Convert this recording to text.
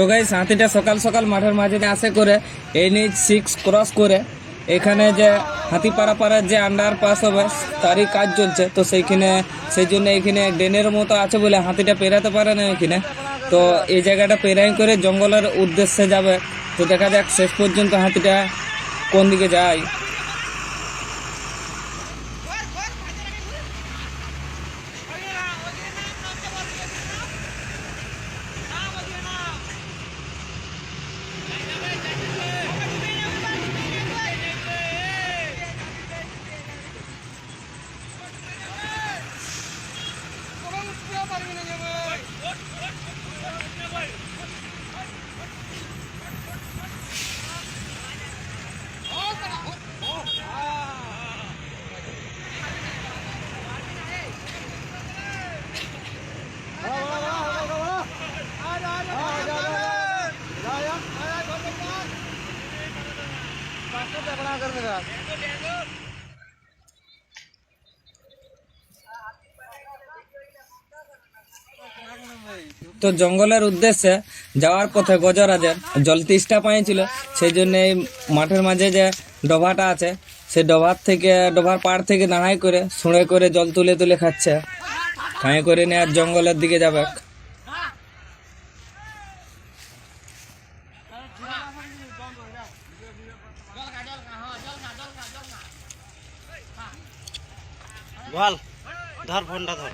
তো গাইস হাতিটা সকাল সকাল মাঠের মাঝে আসে করে এনএইচ সিক্স ক্রস করে, এখানে যে হাতি পাড়া পাড়ার যে আন্ডার পাস হবে, তারই কাজ চলছে। তো সেইখানে সেই জন্য এখানে ড্রেনের মতো আছে বলে হাতিটা পেরাতে পারে না এখানে। তো এই জায়গাটা পেরাই করে জঙ্গলের উদ্দেশ্যে যাবে। তো দেখা যাক শেষ পর্যন্ত হাতিটা কোন দিকে যায়। बना कर देगा তো জঙ্গলের উদ্দেশ্যে যাওয়ার পথে গজরাজের জল তেষ্টা পাইছিল সেই জন্য এই মাঠের মাঝে যে ডভাটা আছে, সে ডভার থেকে, ডভার পাড় থেকে দাঁড়াই করে শুঁড়ে করে জল তুলে তুলে খাচ্ছে। খাঁয়ে করে নিয়ে আর জঙ্গলের দিকে যাবে। ধর ফোনটা ধর।